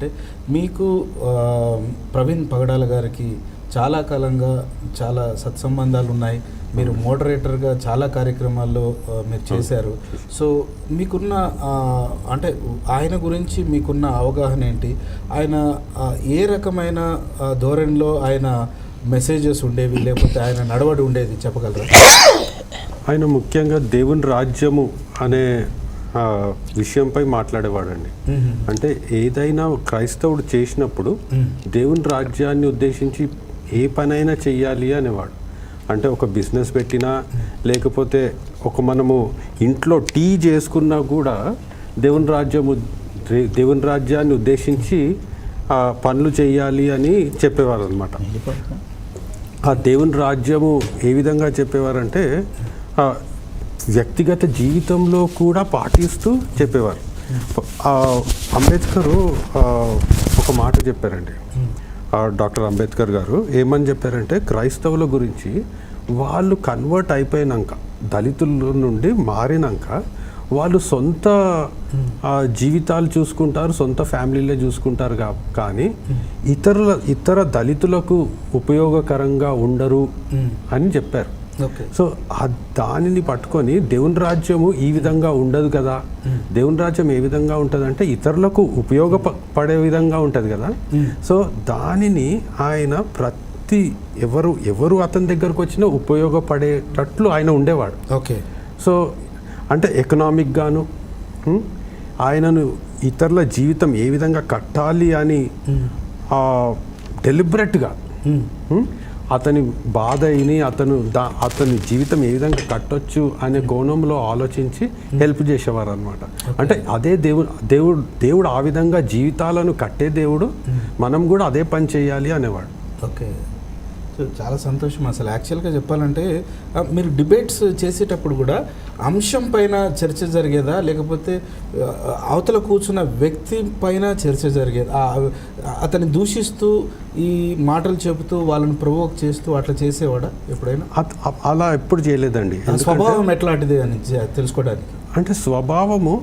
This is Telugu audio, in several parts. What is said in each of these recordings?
అంటే మీకు ప్రవీణ్ పగడాల గారికి చాలా కాలంగా చాలా సత్సంబంధాలు ఉన్నాయి. మీరు మోడరేటర్గా చాలా కార్యక్రమాల్లో మీరు చేశారు. సో మీకున్న అంటే ఆయన గురించి మీకున్న అవగాహన ఏంటి? ఆయన ఏ రకమైన ధోరణిలో ఆయన మెసేజెస్ ఉండేవి? లేకపోతే ఆయన నడవడి ఉండేది? చెప్పగలరా? ఆయన ముఖ్యంగా దేవుని రాజ్యము అనే విషయంపై మాట్లాడేవాడండి. అంటే ఏదైనా క్రైస్తవుడు చేసినప్పుడు. దేవుని రాజ్యాన్ని ఉద్దేశించి ఏ పనైనా చెయ్యాలి అనేవాడు. అంటే ఒక బిజినెస్ పెట్టినా లేకపోతే ఒక మనము ఇంట్లో టీ చేసుకున్నా కూడా దేవుని రాజ్యము దే- దేవుని రాజ్యాన్ని ఉద్దేశించి ఆ, పనులు చేయాలి అని చెప్పేవారు అనమాట ఆ దేవుని రాజ్యము ఏ విధంగా చెప్పేవారంటే వ్యక్తిగత జీవితంలో కూడా పాటిస్తూ చెప్పేవారు. అంబేద్కరు ఒక మాట చెప్పారండి. డాక్టర్ అంబేద్కర్ గారు ఏమని చెప్పారంటే క్రైస్తవుల గురించి వాళ్ళు కన్వర్ట్ అయిపోయినాక దళితుల నుండి మారినాక వాళ్ళు సొంత ఆ, జీవితాలు చూసుకుంటారు సొంత ఫ్యామిలీలే చూసుకుంటారు కానీ ఇతరుల ఇతర దళితులకు ఉపయోగకరంగా ఉండరు అని చెప్పారు. సో ఆ దానిని పట్టుకొని దేవుని రాజ్యము ఈ విధంగా ఉండదు కదా. దేవుని రాజ్యం ఏ విధంగా ఉంటుందంటే ఇతరులకు ఉపయోగపడే విధంగా ఉంటుంది కదా. సో దానిని ఆయన ప్రతి ఎవరు ఎవరు అతని దగ్గరకు వచ్చినా ఉపయోగపడేటట్లు ఆయన ఉండేవాడు. ఓకే సో అంటే ఎకనామిక్ గాను హ్మ్, ఆయనను ఇతరుల జీవితం ఏ విధంగా కట్టాలి అని డెలిబరెట్గా అతని బాధ అయిని అతను దా అతని జీవితం ఏ విధంగా కట్టొచ్చు అనే కోణంలో ఆలోచించి హెల్ప్ చేసేవారు అనమాట అంటే అదే దేవుడు దేవుడు దేవుడు ఆ విధంగా జీవితాలను కట్టే దేవుడు మనం కూడా అదే పని చేయాలి అనేవాడు. ఓకే. చాలా సంతోషం అసలు. యాక్చువల్గా చెప్పాలంటే మీరు డిబేట్స్ చేసేటప్పుడు కూడా అంశం పైన చర్చ జరిగేదా? లేకపోతే అవతల కూర్చున్న వ్యక్తి పైన చర్చ జరిగేది? అతన్ని దూషిస్తూ ఈ మాటలు చెబుతూ వాళ్ళని ప్రొవోక్ చేస్తూ అట్లా చేసేవాడా ఎప్పుడైనా? అలా ఎప్పుడు చేయలేదండి. స్వభావం ఎట్లాంటిది అని తెలుసుకోవడానికి? అంటే స్వభావము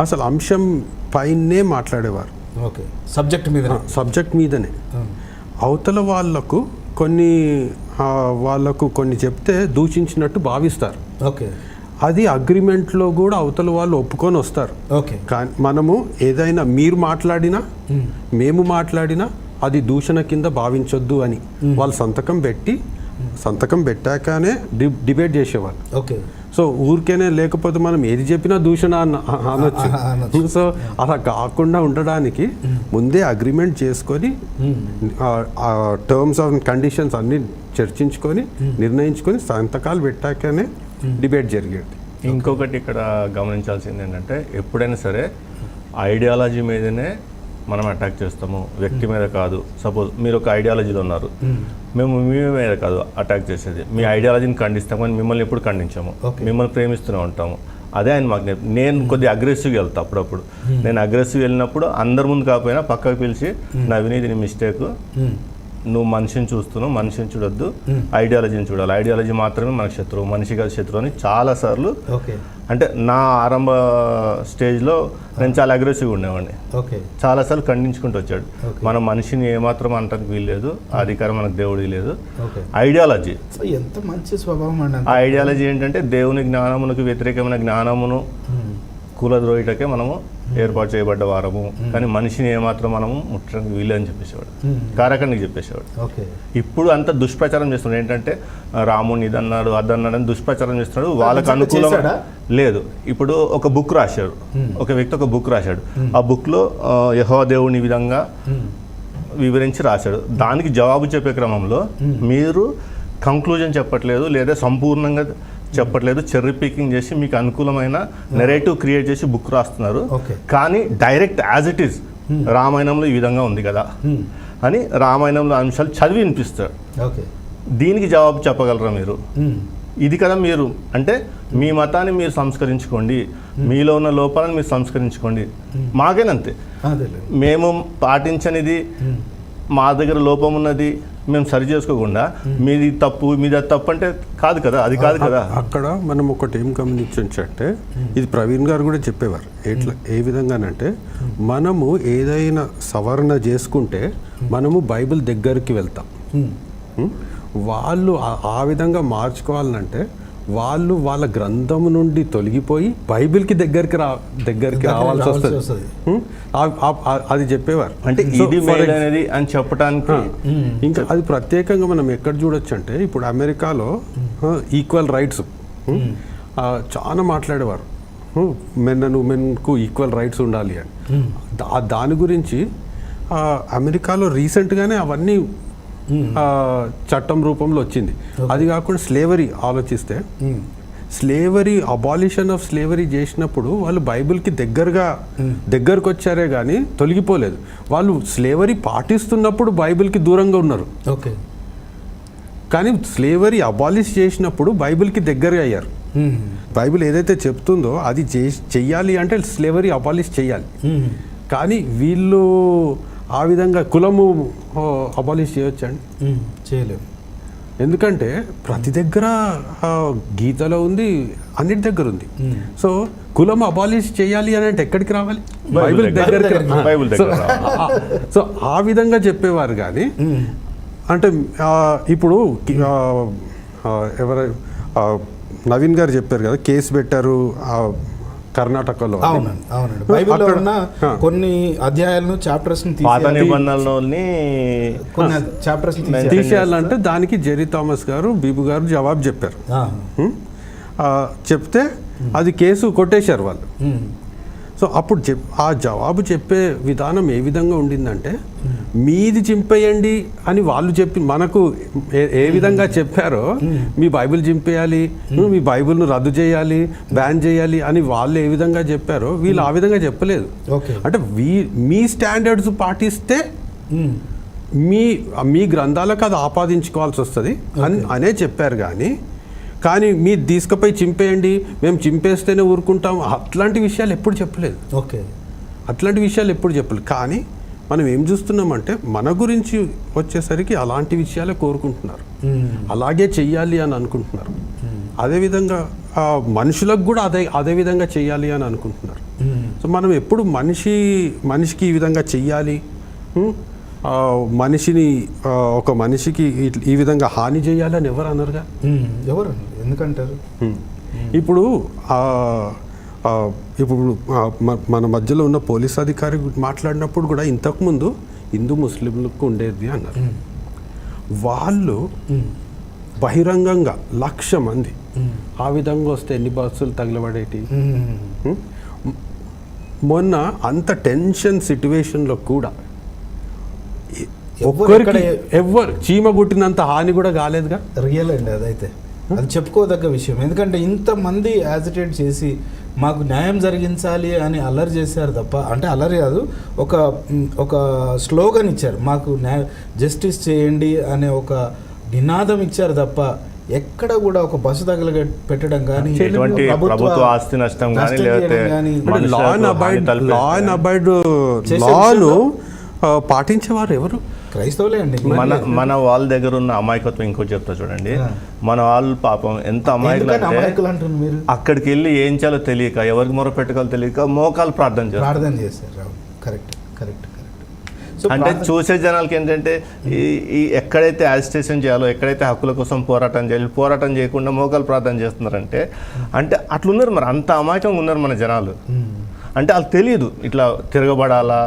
అసలు అంశం పైనే మాట్లాడేవారు. ఓకే. సబ్జెక్ట్ మీద సబ్జెక్ట్ మీదనే. అవతల వాళ్ళకు కొన్ని వాళ్ళకు కొన్ని చెప్తే దూషించినట్టు భావిస్తారు. ఓకే. అది అగ్రిమెంట్లో కూడా అవతల వాళ్ళు ఒప్పుకొని వస్తారు. ఓకే. కానీ మనము ఏదైనా మీరు మాట్లాడినా మేము. మాట్లాడినా అది దూషణ కింద భావించొద్దు అని. వాళ్ళు సంతకం పెట్టి సంతకం పెట్టాకనే డిబేట్ చేసేవాళ్ళు. ఓకే. సో ఊరికేనే లేకపోతే మనం ఏది చెప్పినా దూషణ అన్న అనొచ్చు. సో అలా కాకుండా ఉండడానికి ముందే అగ్రిమెంట్ చేసుకొని ఆ టర్మ్స్ ఆఫ్ కండిషన్స్ అన్ని చర్చించుకొని నిర్ణయించుకొని సంతకాలు పెట్టాకనే డిబేట్ జరిగేది. ఇంకొకటి ఇక్కడ గమనించాల్సింది ఏంటంటే ఎప్పుడైనా సరే ఐడియాలజీ మీదనే మనం అటాక్ చేస్తాము. వ్యక్తి మీద కాదు. సపోజ్ మీరు ఒక ఐడియాలజీలో ఉన్నారు. మేము మీ మీద కాదు అటాక్ చేసేది. మీ ఐడియాలజీని ఖండిస్తాం కానీ మిమ్మల్ని ఎప్పుడు ఖండించాము. మిమ్మల్ని ప్రేమిస్తూనే ఉంటాము. అదే ఆయన మాకు నేను కొద్దిగా అగ్రెసివ్గా వెళ్తా అప్పుడప్పుడు. నేను అగ్రెసివ్ వెళ్ళినప్పుడు అందరి ముందు కాకపోయినా పక్కకు పిలిచి నా వినీది నీ మిస్టేక్ నువ్వు మనిషిని చూస్తున్నావు మనిషిని చూడొద్దు. ఐడియాలజీని చూడాలి. ఐడియాలజీ మాత్రమే మనకు శత్రువు మనిషి కాదు శత్రువు అని చాలాసార్లు ఓకే అంటే నా ఆరంభ స్టేజ్లో నేను చాలా అగ్రెసివ్గా ఉండేవాడిని. ఓకే. చాలాసార్లు ఖండించుకుంటూ వచ్చాడు. మన మనిషిని ఏమాత్రం అంటానికి వీల్లేదు. ఆ అధికారం మనకు దేవుడిది లేదు. ఐడియాలజీ ఎంత మంచి స్వభావం అండి ఆ ఐడియాలజీ ఏంటంటే దేవుని జ్ఞానమునకు వ్యతిరేకమైన జ్ఞానమును కూలద్రోయుటకే మనము ఏర్పాటు చేయబడ్డ వారము. కానీ మనిషిని ఏమాత్రం మనము ముట్టడానికి వీలు అని చెప్పేసేవాడు కారకండికి చెప్పేసేవాడు. ఇప్పుడు అంత దుష్ప్రచారం చేస్తున్నాడు. ఏంటంటే రాముని ఇదన్నాడు అదన్నాడు అని దుష్ప్రచారం చేస్తున్నాడు. వాళ్ళకి అనుకూలం? లేదు. ఇప్పుడు ఒక బుక్ రాశాడు. ఒక వ్యక్తి ఒక బుక్ రాశాడు. ఆ బుక్లో యహో దేవుని ఈ విధంగా వివరించి రాశాడు. దానికి జవాబు చెప్పే క్రమంలో మీరు కంక్లూజన్ చెప్పట్లేదు లేదా సంపూర్ణంగా చెప్పట్లేదు చెర్రీ పికింగ్ చేసి మీకు అనుకూలమైన నెరేటివ్ క్రియేట్ చేసి బుక్ రాస్తున్నారు. కానీ డైరెక్ట్ యాజ్ ఇట్ ఈస్ రామాయణంలో ఈ విధంగా ఉంది కదా. అని రామాయణంలో అంశాలు చదివి వినిపిస్తాడు దీనికి జవాబు చెప్పగలరా మీరు? ఇది కదా మీరు. అంటే మీ మతాన్ని మీరు సంస్కరించుకోండి. మీలో ఉన్న లోపాలను మీరు సంస్కరించుకోండి. మాకేనంతే. మేము పాటించనిది మా దగ్గర లోపం ఉన్నది మేము సరి చేసుకోకుండా మీది తప్పు మీది అది తప్పు అంటే కాదు కదా అది కాదు కదా. అక్కడ మనం ఒకటి ఏం గమనించంటే ఇది ప్రవీణ్ గారు కూడా చెప్పేవారు ఎట్లా ఏ విధంగానంటే మనము ఏదైనా సవరణ చేసుకుంటే మనము బైబిల్ దగ్గరికి వెళ్తాం? వాళ్ళు ఆ- ఆ విధంగా మార్చుకోవాలంటే వాళ్ళు వాళ్ళ గ్రంథము నుండి తొలగిపోయి బైబిల్కి దగ్గరికి రా దగ్గరికి దగ్గరికి రావాల్సి వస్తుంది. అది చెప్పేవారు. అంటే ఇది అనేది అని చెప్పడానికి. ఇంకా అది ప్రత్యేకంగా మనం ఎక్కడ చూడొచ్చు అంటే ఇప్పుడు అమెరికాలో ఈక్వల్ రైట్స్ చాలా మాట్లాడేవారు. మెన్ ఉమెన్కు ఈక్వల్ రైట్స్ ఉండాలి అని. దాని గురించి ఆ, అమెరికాలో రీసెంట్గానే అవన్నీ చట్టం రూపంలో వచ్చింది. అది కాకుండా స్లేవరీ ఆలోచిస్తే. స్లేవరీ అబాలిషన్ ఆఫ్ స్లేవరీ చేసినప్పుడు వాళ్ళు బైబిల్కి దగ్గరగా దగ్గరకు వచ్చారే కానీ తొలగిపోలేదు. వాళ్ళు స్లేవరీ పాటిస్తున్నప్పుడు బైబిల్కి దూరంగా ఉన్నారు. ఓకే. కానీ స్లేవరీ అబాలిష్ చేసినప్పుడు బైబిల్కి దగ్గర అయ్యారు. బైబిల్ ఏదైతే చెప్తుందో అది చే- చెయ్యాలి అంటే స్లేవరీ అబాలిష్ చేయాలి. కానీ వీళ్ళు ఆ విధంగా కులము అబాలిష్ చేయొచ్చండి. చేయలేము ఎందుకంటే ప్రతి దగ్గర ఆ, గీతలో ఉంది అన్నిటి దగ్గర ఉంది. సో కులం అబాలిష్ చేయాలి అని అంటే ఎక్కడికి రావాలి బైబిల్ దగ్గర. సో. ఆ- సో ఆ విధంగా చెప్పేవారు కానీ. అంటే ఆ, ఇప్పుడు ఎవరు నవీన్ గారు చెప్పారు కదా కేసు పెట్టారు ఆ, కర్ణాటకలో. అవునండి అవునండి. బైబిల్లో ఉన్న. కొన్ని అధ్యాయాలను చాప్టర్స్ పాత నిబంధనలోని కొన్ని చాప్టర్స్ తీసేయాలంటే దానికి జెరీ థామస్ గారు బీబు గారు జవాబు చెప్పారు. చెప్తే అది కేసు కొట్టేశారు వాళ్ళు. సో అప్పుడు చెప్ ఆ జవాబు చెప్పే విధానం ఏ విధంగా ఉండిందంటే మీది చింపేయండి అని వాళ్ళు చెప్పి మనకు ఏ- విధంగా చెప్పారో మీ బైబిల్ చింపేయాలి మీ బైబిల్ను రద్దు చేయాలి బ్యాన్ చేయాలి అని వాళ్ళు ఏ విధంగా చెప్పారో వీళ్ళు ఆ విధంగా చెప్పలేదు. ఓకే. అంటే వీ మీ స్టాండర్డ్స్ పాటిస్తే మీ మీ గ్రంథాలకు అది ఆపాదించుకోవాల్సి వస్తుంది. అని అనే చెప్పారు కానీ కానీ మీరు తీసుకుపోయి చింపేయండి మేము చింపేస్తేనే ఊరుకుంటాం. అట్లాంటి విషయాలు ఎప్పుడు చెప్పలేదు. ఓకే. అట్లాంటి విషయాలు ఎప్పుడు చెప్పలేదు. కానీ మనం ఏం చూస్తున్నామంటే మన గురించి వచ్చేసరికి అలాంటి విషయాలే కోరుకుంటున్నారు. అలాగే చెయ్యాలి అని అనుకుంటున్నారు. అదేవిధంగా మనుషులకు కూడా అదే అదే విధంగా చెయ్యాలి అని అనుకుంటున్నారు. సో మనం ఎప్పుడు మనిషి మనిషికి ఈ విధంగా చెయ్యాలి? మనిషిని ఒక మనిషికి ఈ- విధంగా హాని చేయాలి అని ఎవరు అనరుగా? ఎవరు? ఎందుకంటారు. ఇప్పుడు ఇప్పుడు మన మధ్యలో ఉన్న పోలీస్ అధికారి మాట్లాడినప్పుడు కూడా ఇంతకుముందు హిందూ ముస్లింలకు ఉండేది అన్నారు. వాళ్ళు బహిరంగంగా లక్ష మంది ఆ విధంగా వస్తే ఎన్ని బస్సులు తగిలబడేటి? మొన్న అంత టెన్షన్ సిట్యువేషన్లో కూడా ఒక్కరికి ఎవ్వరు చీమ గుట్టినంత హాని కూడా కాలేదుగా? రియల్ అండి అదైతే. అది చెప్పుకోదగ్గ విషయం. ఎందుకంటే ఇంతమంది యాజిటేట్ చేసి మాకు న్యాయం జరిగించాలి అని అల్లరి చేశారు తప్ప అంటే అల్లరి కాదు ఒక ఒక స్లోగన్ ఇచ్చారు. మాకు న్యాయ జస్టిస్ చేయండి అనే ఒక నినాదం ఇచ్చారు తప్ప ఎక్కడ కూడా ఒక బస్సు తగల పెట్టడం కానీ ప్రభుత్వ ఆస్తి నష్టం కానీ లేకపోతే అబైడ్ అబైడ్ లాను పాటించేవారు ఎవరు? క్రైస్తవులే అండి. మన మన వాళ్ళ దగ్గర ఉన్న అమాయకత్వం ఇంకో చెప్తా చూడండి. మన వాళ్ళు పాపం ఎంత అమాయకులు అంటే అక్కడికి వెళ్ళి ఏం చేయాలో తెలియక ఎవరికి మొర పెట్టుకోవాలో తెలియక మోకాలు ప్రార్థన చేస్తారు. ప్రార్థన చేశారు అవును. కరెక్ట్ కరెక్ట్ అంటే చూసే జనాలకి ఏంటంటే ఈ ఈ ఎక్కడైతే యాజిటేషన్ చేయాలో ఎక్కడైతే హక్కుల కోసం పోరాటం చేయాలి పోరాటం చేయకుండా మోకాలు ప్రార్థన చేస్తున్నారంటే అంటే అట్లున్నారు మరి. అంత అమాయకంగా ఉన్నారు మన జనాలు. అంటే వాళ్ళకి తెలియదు. ఇట్లా తిరగబడాలా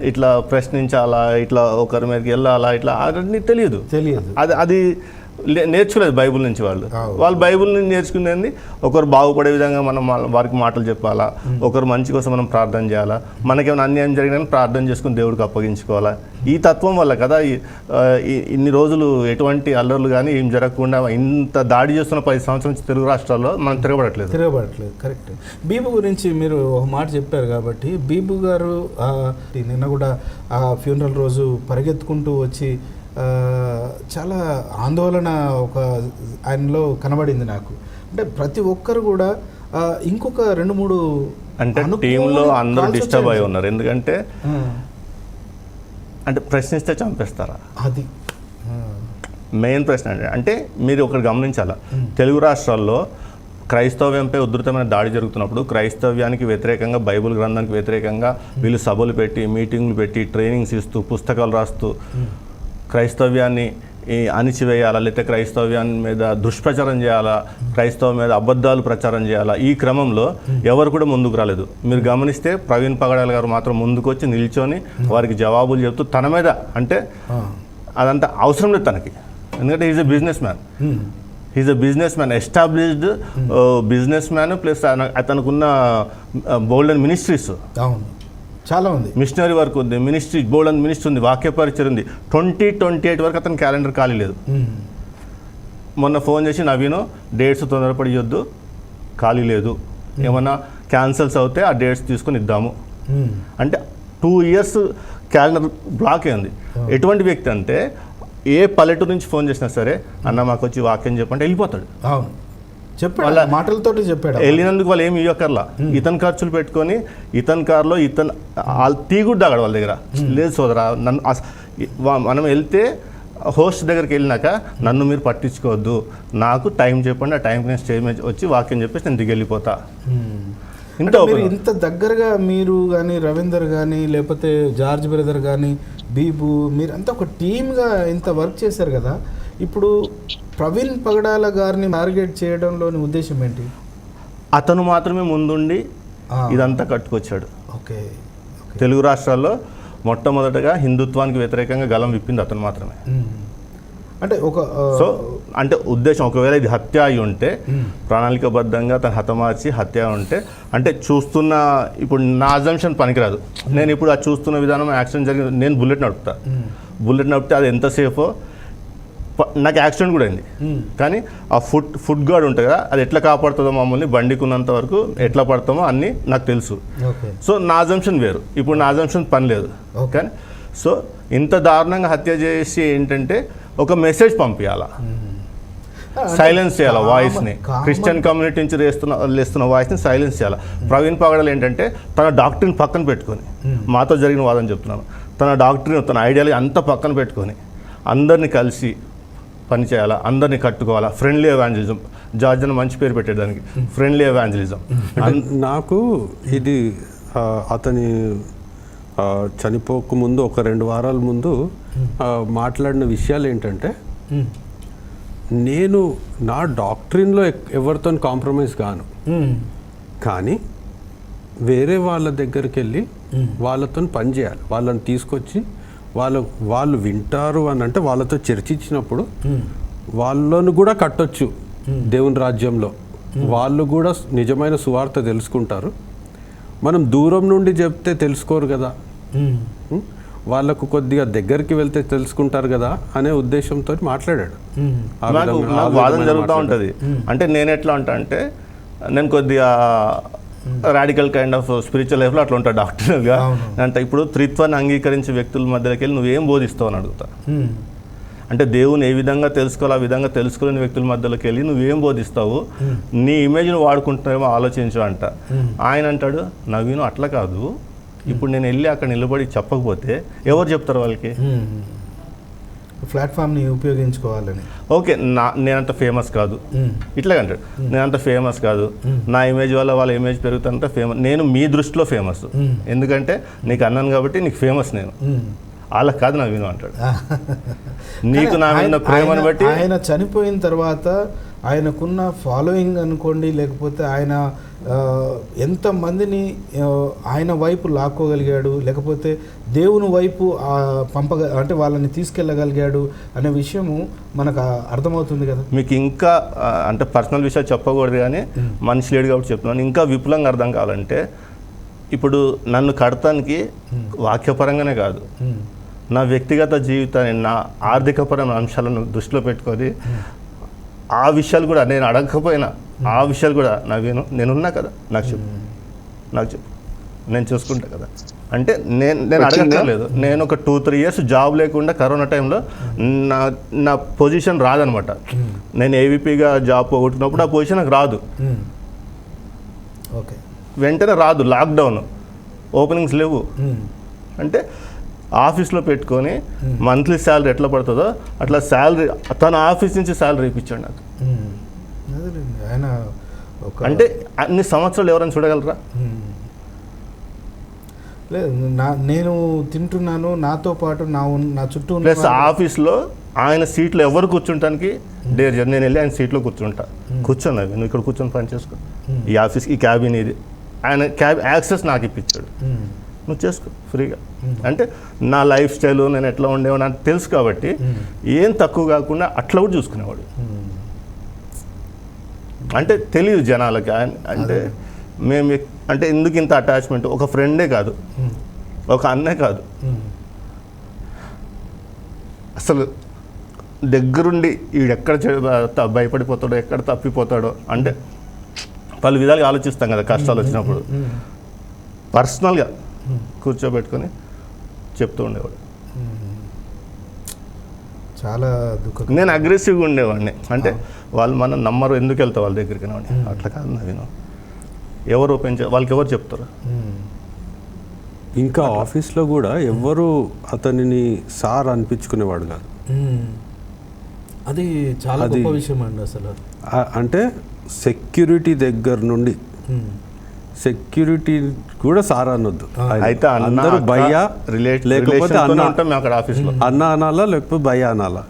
ఇట్లా ప్రశ్నించాలా ఇట్లా ఒకరి మీదకి వెళ్ళాలా ఇట్లా అవన్నీ తెలియదు. తెలియదు. అది అది నేర్చుకోలేదు బైబిల్ నుంచి వాళ్ళు. వాళ్ళు బైబిల్ నుంచి నేర్చుకునేది ఒకరు బాగుపడే విధంగా మనం వారికి మాటలు చెప్పాలా ఒకరు మంచి కోసం మనం ప్రార్థన చేయాలా మనకేమైనా అన్యాయం జరిగినా ప్రార్థన చేసుకుని దేవుడికి అప్పగించుకోవాలా. ఈ తత్వం వల్ల కదా ఇన్ని రోజులు ఎటువంటి అల్లర్లు కానీ ఏం జరగకుండా ఇంత దాడి చేస్తున్న పది సంవత్సరాల నుంచి తెలుగు రాష్ట్రాల్లో మనం తిరగబడట్లేదు. తిరగబడట్లేదు కరెక్ట్. బీబు గురించి మీరు ఒక మాట చెప్పారు కాబట్టి బీబు గారు నిన్న కూడా ఆ ఫ్యూనరల్ రోజు పరిగెత్తుకుంటూ వచ్చి చాలా ఆందోళన ఒక ఆయనలో కనబడింది నాకు. అంటే ప్రతి ఒక్కరు కూడా ఇంకొక రెండు మూడు అంటే టీంలో అందరూ డిస్టర్బ్ అయి. ఉన్నారు. ఎందుకంటే అంటే ప్రశ్నిస్తే చంపేస్తారా? అది. మెయిన్ ప్రశ్న అంటే అంటే మీరు ఒకటి గమనించాలా? తెలుగు రాష్ట్రాల్లో క్రైస్తవ్యంపై ఉధృతమైన దాడి జరుగుతున్నప్పుడు క్రైస్తవ్యానికి వ్యతిరేకంగా బైబిల్ గ్రంథానికి వ్యతిరేకంగా వీళ్ళు సభలు పెట్టి మీటింగ్లు పెట్టి ట్రైనింగ్స్ ఇస్తూ పుస్తకాలు రాస్తూ క్రైస్తవ్యాన్ని ఈ అణిచివేయాలా లేకపోతే క్రైస్తవ్యాన్ని మీద దుష్ప్రచారం చేయాలా క్రైస్తవం మీద అబద్ధాలు ప్రచారం చేయాలా ఈ క్రమంలో ఎవరు కూడా ముందుకు రాలేదు. మీరు గమనిస్తే ప్రవీణ్ పగడాల గారు మాత్రం ముందుకు వచ్చి నిల్చొని వారికి జవాబులు చెప్తూ తన మీద అంటే. అదంతా అవసరం లేదు తనకి. ఎందుకంటే is a businessman. Is a businessman established businessman plus అతనుకున్న Bolden ministries అవును. చాలా ఉంది. మిషనరీ వర్క్ ఉంది మినిస్ట్రీ బోల్డెన్ మినిస్ట్రీ ఉంది వాక్య పరిచయం ఉంది. ట్వంటీ ట్వంటీ ఎయిట్ వరకు అతని క్యాలెండర్ ఖాళీ లేదు. మొన్న ఫోన్ చేసి నవీను డేట్స్ తొందరపడి ఇవ్వద్దు ఖాళీ లేదు. ఏమన్నా క్యాన్సల్స్ అవుతే ఆ డేట్స్ తీసుకొని ఇద్దాము. అంటే టూ ఇయర్స్ క్యాలెండర్ బ్లాక్ అయింది ఎటువంటి వ్యక్తి అంటే ఏ పల్లెటూరు నుంచి ఫోన్ చేసినా సరే అన్న మాకు వచ్చి వాక్యం చెప్పంటే వెళ్ళిపోతాడు. అవును. చెప్పాడు మాటలతోటి చెప్పాడు వెళ్ళినందుకు వాళ్ళు ఏమి ఇవ్వకర్లా ఇతని ఖర్చులు పెట్టుకొని ఇతని కార్లో ఇతను వాళ్ళ టీ కూడా తాగాడు వాళ్ళ దగ్గర. లేదు సోదరా నన్ను మనం వెళ్తే హోస్ట్ దగ్గరికి వెళ్ళినాక నన్ను మీరు పట్టించుకోవద్దు. నాకు టైం చెప్పండి ఆ టైంకి నేను స్టేజ్ మీద వచ్చి వాక్యం చెప్పేసి నేను దిగి వెళ్ళిపోతా. ఇంత. ఇంత దగ్గరగా మీరు కానీ రవీందర్ కానీ లేకపోతే జార్జ్ బ్రదర్ కానీ బీబు మీరు అంతా ఒక టీమ్గా ఇంత వర్క్ చేశారు కదా. ఇప్పుడు ప్రవీణ్ పగడాల గారిని టార్గెట్ చేయడంలోని ఉద్దేశం ఏంటి? అతను మాత్రమే ముందుండి ఇదంతా కట్టుకొచ్చాడు. ఓకే తెలుగు రాష్ట్రాల్లో మొట్టమొదటగా హిందుత్వానికి వ్యతిరేకంగా గలం విప్పింది అతను మాత్రమే. అంటే ఒక సో అంటే ఉద్దేశం ఒకవేళ ఇది హత్య అయి ఉంటే. ప్రణాళికబద్ధంగా తను హతమార్చి హత్య ఉంటే అంటే చూస్తున్న ఇప్పుడు నా అజంప్షన్ పనికిరాదు. నేను ఇప్పుడు ఆ చూస్తున్న విధానం యాక్సిడెంట్ జరిగింది నేను బుల్లెట్ నడుపుతా. బుల్లెట్ నడిపితే అది ఎంతసేపో నాకు యాక్సిడెంట్ కూడా అయింది. కానీ ఆ ఫుడ్ ఫుడ్ గార్డ్ ఉంటుంది కదా అది ఎట్లా కాపాడుతుందో మమ్మల్ని బండికున్నంత వరకు ఎట్లా పడతామో అన్నీ నాకు తెలుసు. సో నా అజంప్షన్ వేరు. ఇప్పుడు నా అజంప్షన్ పని లేదు. కానీ సో ఇంత దారుణంగా హత్య చేసి ఏంటంటే ఒక మెసేజ్ పంపించాలా సైలెన్స్ చేయాలి వాయిస్ని క్రిస్టియన్ కమ్యూనిటీ నుంచి వేస్తున్న లేస్తున్న వాయిస్ని సైలెన్స్ చేయాలి? ప్రవీణ్ పగడలు ఏంటంటే తన డాక్టర్ని పక్కన పెట్టుకొని మాతో జరిగిన వాదన చెప్తున్నాను. తన డాక్టర్ని తన ఐడియాలజీ అంతా పక్కన పెట్టుకొని అందరిని కలిసి పని చేయాలా? అందరిని కట్టుకోవాలా? Friendly evangelism. జార్జ్ అని మంచి పేరు పెట్టేదానికి ఫ్రెండ్లీ ఎవాంజలిజం. నాకు ఇది అతని ఆ, చనిపోక ముందు ఒక రెండు వారాల ముందు మాట్లాడిన విషయాలు ఏంటంటే. నేను నా డాక్టరీన్లో ఎవరితో కాంప్రమైజ్ కాను. కానీ వేరే వాళ్ళ దగ్గరికి వెళ్ళి వాళ్ళతో పని చేయాలి. వాళ్ళని తీసుకొచ్చి వాళ్ళు వాళ్ళు వింటారు అని అంటే వాళ్ళతో చర్చించినప్పుడు. వాళ్ళను కూడా కట్టొచ్చు దేవుని రాజ్యంలో. వాళ్ళు కూడా నిజమైన సువార్త తెలుసుకుంటారు. మనం దూరం నుండి చెప్తే తెలుసుకోరు కదా? వాళ్ళకు కొద్దిగా దగ్గరికి వెళ్తే తెలుసుకుంటారు కదా అనే ఉద్దేశంతో మాట్లాడాడు. వాదన జరుగుతూ. ఉంటుంది. అంటే నేను ఎట్లా ఉంటా అంటే నేను కొద్దిగా రాడికల్ కైండ్ ఆఫ్ స్పిరిచువల్ లైఫ్లో అట్లా ఉంటా డాక్టర్గా. అంటే ఇప్పుడు త్రిత్వాన్ని అంగీకరించే వ్యక్తుల మధ్యలోకి వెళ్ళి నువ్వేం బోధిస్తావు అని అడుగుతా. అంటే దేవుని ఏ విధంగా తెలుసుకోవాలి ఆ విధంగా తెలుసుకోలేని వ్యక్తుల మధ్యలోకి వెళ్ళి నువ్వేం బోధిస్తావు? నీ ఇమేజ్ని వాడుకుంటున్నావేమో ఆలోచించు అంట. ఆయన అంటాడు నవీను అట్లా కాదు. ఇప్పుడు నేను వెళ్ళి అక్కడ నిలబడి చెప్పకపోతే ఎవరు చెప్తారు వాళ్ళకి. ప్లాట్ఫామ్ని ఉపయోగించుకోవాలని. ఓకే నా నేనంత ఫేమస్ కాదు. ఇట్లా అంటాడు నేను అంత ఫేమస్ కాదు. నా ఇమేజ్ వల్ల వాళ్ళ ఇమేజ్ పెరుగుతుందంత ఫేమస్ నేను మీ దృష్టిలో ఫేమస్. ఎందుకంటే నీకు అన్నాను కాబట్టి నీకు ఫేమస్ నేను. వాళ్ళకి కాదు నా విను అంటాడు. నీకు నా మీద ప్రేమను బట్టి ఆయన చనిపోయిన తర్వాత ఆయనకున్న ఫాలోయింగ్ అనుకోండి లేకపోతే ఆయన ఎంతమందిని ఆయన వైపు లాక్కోగలిగాడు లేకపోతే దేవుని వైపు పంపగ అంటే వాళ్ళని తీసుకెళ్ళగలిగాడు అనే విషయము మనకు అర్థమవుతుంది కదా? మీకు ఇంకా అంటే పర్సనల్ విషయాలు చెప్పకూడదు కానీ మనిషి లేడు కాబట్టి చెప్తున్నాను. ఇంకా విపులంగా అర్థం కావాలంటే ఇప్పుడు నన్ను కడతానికి వాక్యపరంగానే కాదు. నా వ్యక్తిగత జీవితాన్ని నా ఆర్థికపరమైన అంశాలను దృష్టిలో పెట్టుకొని ఆ విషయాలు కూడా నేను అడగకపోయినా ఆ విషయాలు కూడా నవీను నేనున్నా కదా నాకు చెప్పు. నాకు చెప్పు. నేను చూసుకుంటా కదా. అంటే నేను నేను అడగక్కర్లేదు. నేను ఒక టూ త్రీ ఇయర్స్ జాబ్ లేకుండా కరోనా టైంలో నా నా పొజిషన్ రాదనమాట. నేను ఏవిపిగా జాబ్ పోగొట్టుకున్నప్పుడు ఆ పొజిషన్ నాకు రాదు. ఓకే. వెంటనే రాదు లాక్డౌన్ ఓపెనింగ్స్ లేవు. అంటే ఆఫీస్లో పెట్టుకొని మంత్లీ శాలరీ ఎట్లా పడుతుందో అట్లా శాలరీ తన ఆఫీస్ నుంచి శాలరీ ఇప్పించాడు నాకు. ఆయన అంటే అన్ని సంవత్సరాలు ఎవరైనా చూడగలరా. లేదు నా నేను తింటున్నాను నాతో పాటు నా నా చుట్టూ ప్లస్ ఆఫీస్లో ఆయన సీట్లో ఎవరు కూర్చుంటానికి? డేర్ చేయరు. నేను వెళ్ళి ఆయన సీట్లో కూర్చుంటా. కూర్చొని అవి నువ్వు ఇక్కడ కూర్చొని పని చేసుకో. ఈ ఆఫీస్ ఈ క్యాబిన్ ఇది. ఆయన క్యాబ్ యాక్సెస్ నాకు ఇప్పించాడు. నువ్వు చేసుకో ఫ్రీగా అంటే నా లైఫ్ స్టైల్ నేను ఎట్లా ఉండేవాడు నాకు తెలుసు కాబట్టి. ఏం తక్కువ కాకుండా అట్లా కూడా చూసుకునేవాడు. అంటే తెలియదు జనాలకి అంటే మేము అంటే ఎందుకు ఇంత అటాచ్మెంట్ ఒక ఫ్రెండే కాదు. ఒక అన్నే కాదు. అసలు దగ్గరుండి త- భయపడిపోతాడో ఎక్కడ తప్పిపోతాడో అంటే పలు విధాలుగా ఆలోచిస్తాం కదా కష్టాలు వచ్చినప్పుడు. పర్సనల్గా. కూర్చోబెట్టుకొని చెప్తూ ఉండేవాడు. చాలా దుఃఖ నేను అగ్రెసివ్గా ఉండేవాడిని. అంటే వాళ్ళు మనం నమ్మరు ఎందుకు వెళ్తావు వాళ్ళ దగ్గరికి అనేవాడిని అట్లా కాదు నవీను ఎవరు ఓపెన్ చే వాళ్ళకి ఎవరు చెప్తారు. ఇంకా ఆఫీస్లో కూడా ఎవ్వరు అతనిని సార్ అనిపించుకునేవాడు కాదు. అది చాలా గొప్ప విషయం అండి అసలు. అంటే సెక్యూరిటీ దగ్గర నుండి. సెక్యూరిటీ కూడా సార్ అనొద్దు. అయితే అన్న అందరూ భయ్యా రిలేట్ లేకపోతే అన్న ఉంటాం అక్కడ ఆఫీస్లో. అన్న అనాలా లేకపోతే భయ్యా అనాలా?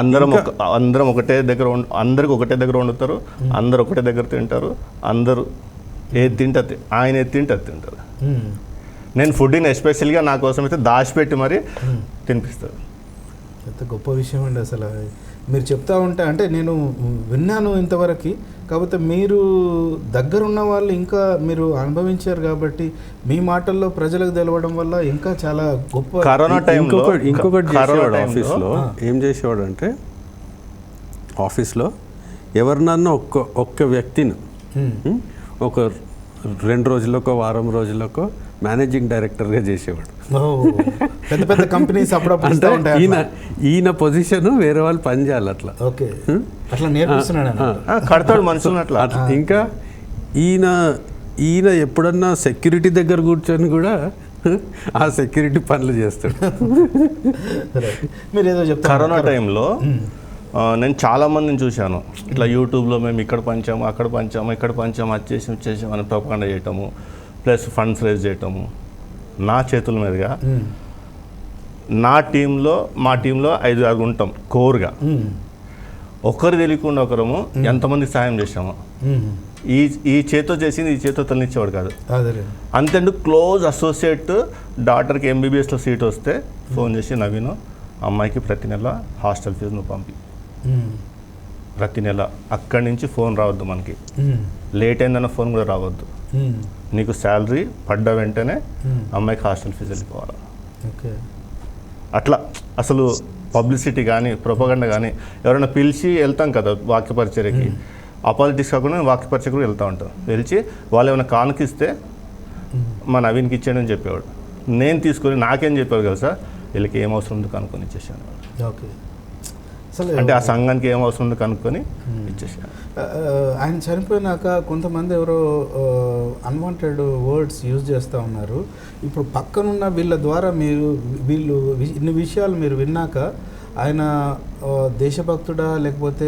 అందరం ఒక అందరం ఒకటే దగ్గర అందరికి ఒకటే దగ్గర వండుతారు అందరు ఒకటే దగ్గర తింటారు అందరూ ఏది తింటే ఆయన ఏది తింటే అది తింటారు. నేను ఫుడ్ని ఎస్పెషల్గా నా కోసం అయితే దాచిపెట్టి మరి తినిపిస్తాను ఎంత గొప్ప విషయం అండి అసలు. మీరు చెప్తా ఉంటే అంటే నేను విన్నాను ఇంతవరకు కాకపోతే మీరు దగ్గరున్న వాళ్ళు ఇంకా మీరు అనుభవించారు కాబట్టి మీ మాటల్లో ప్రజలకు తెలవడం వల్ల ఇంకా చాలా గొప్ప కరోనా టైంలో ఇంకొకటి ఆఫీస్లో. ఏం చేసేవాడు అంటే ఆఫీస్లో ఎవరినన్నా ఒక్క ఒక్క వ్యక్తిని ఒక రెండు రోజులకో వారం రోజులకో మేనేజింగ్ డైరెక్టర్గా చేసేవాడు. పెద్ద పెద్ద కంపెనీస్ అప్పుడప్పుడు ఉంటాయి ఈయన. ఈయన పొజిషన్ వేరే వాళ్ళు పని చేయాలి అట్లా. ఓకే. అట్లా నేర్పిస్తున్నాడు కడతాడు మనుషులను అట్లా. అట్లా. ఇంకా ఈయన ఈయన ఎప్పుడన్నా సెక్యూరిటీ దగ్గర కూర్చొని కూడా ఆ సెక్యూరిటీ పనులు చేస్తాడు. మీరు ఏదో చెప్తారు. కరోనా టైంలో నేను చాలా మందిని చూశాను. ఇట్లా యూట్యూబ్లో మేము ఇక్కడ పంచాము అక్కడ పంచాము ఇక్కడ పంచాము అది చేసి చేసాము అని ప్రపకాండ చేయటము ప్లస్ ఫండ్స్ రేజ్ చేయటము. నా చేతుల మీదుగా. నా టీంలో మా టీంలో ఐదు ఆరు ఉంటాం కోర్గా. ఒకరు తెలియకుండా ఒకరము ఎంతమంది సాయం చేశాము ఉమ్. ఈ ఈ చేతో చేసింది ఈ చేతో తలనిచ్చేవాడు కాదు అంతేందుకు క్లోజ్ అసోసియేట్ డాక్టర్కి ఎంబీబీఎస్లో సీట్ వస్తే ఫోన్ చేసి నవీను అమ్మాయికి ప్రతి నెల హాస్టల్ ఫీజు నువ్వు పంపి. ప్రతి నెల అక్కడి నుంచి ఫోన్ రావద్దు మనకి. లేట్ అయిందన్న ఫోన్ కూడా రావద్దు. నీకు శాలరీ పడ్డ వెంటనే ఉమ్. అమ్మాయికి హాస్టల్ ఫీజు వెళ్ళిపోవాలి. ఓకే. అట్లా అసలు పబ్లిసిటీ కానీ ప్రొపగండ కానీ ఎవరైనా పిలిచి వెళ్తాం కదా వాక్య పరిచర్యకి అపాలిటిక్స్ కాకుండా వాక్య పరిచయ కూడా వెళ్తూ ఉంటాం. పిలిచి వాళ్ళు ఏమైనా కానుకిస్తే మా నవీన్కి ఇచ్చాడని చెప్పేవాడు. నేను తీసుకొని నాకేం చెప్పాడు కదా సార్ వీళ్ళకి ఏం అవసరం ఉందో కనుక్కొని ఇచ్చేసాను ఓకే. అసలు అంటే ఆ సంఘానికి ఏం అవసరం ఉందో కనుక్కొని ఇచ్చేసాను ఆయన చనిపోయినాక కొంతమంది ఎవరో అన్వాంటెడ్ వర్డ్స్ యూజ్ చేస్తూ ఉన్నారు. ఇప్పుడు పక్కనున్న వీళ్ళ ద్వారా మీరు వీళ్ళు ఇన్ని విషయాలు మీరు విన్నాక ఆయన దేశభక్తుడా లేకపోతే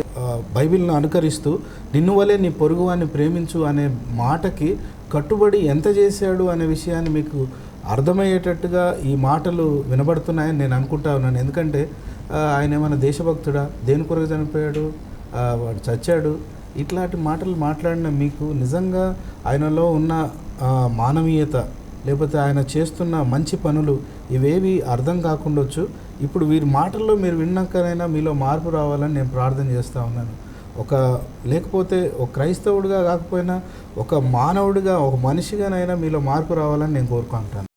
బైబిల్ను అనుకరిస్తూ నిన్ను వలే నీ పొరుగువాన్ని ప్రేమించు అనే మాటకి కట్టుబడి ఎంత చేశాడు అనే విషయాన్ని మీకు అర్థమయ్యేటట్టుగా ఈ మాటలు వినబడుతున్నాయని నేను అనుకుంటా ఉన్నాను. ఎందుకంటే ఆయన ఏమైనా దేశభక్తుడా? దేని కొరకు చనిపోయాడు? వాడు చచ్చాడు? ఇట్లాంటి మాటలు మాట్లాడిన మీకు నిజంగా ఆయనలో ఉన్న మానవీయత లేకపోతే ఆయన చేస్తున్న మంచి పనులు ఇవేవి అర్థం కాకుండొచ్చు. ఇప్పుడు వీరి మాటల్లో మీరు విన్నాకనైనా మీలో మార్పు రావాలని నేను ప్రార్థన చేస్తూ ఉన్నాను. ఒక లేకపోతే ఒక క్రైస్తవుడిగా కాకపోయినా ఒక మానవుడిగా ఒక మనిషిగానైనా మీలో మార్పు రావాలని నేను కోరుకుంటాను.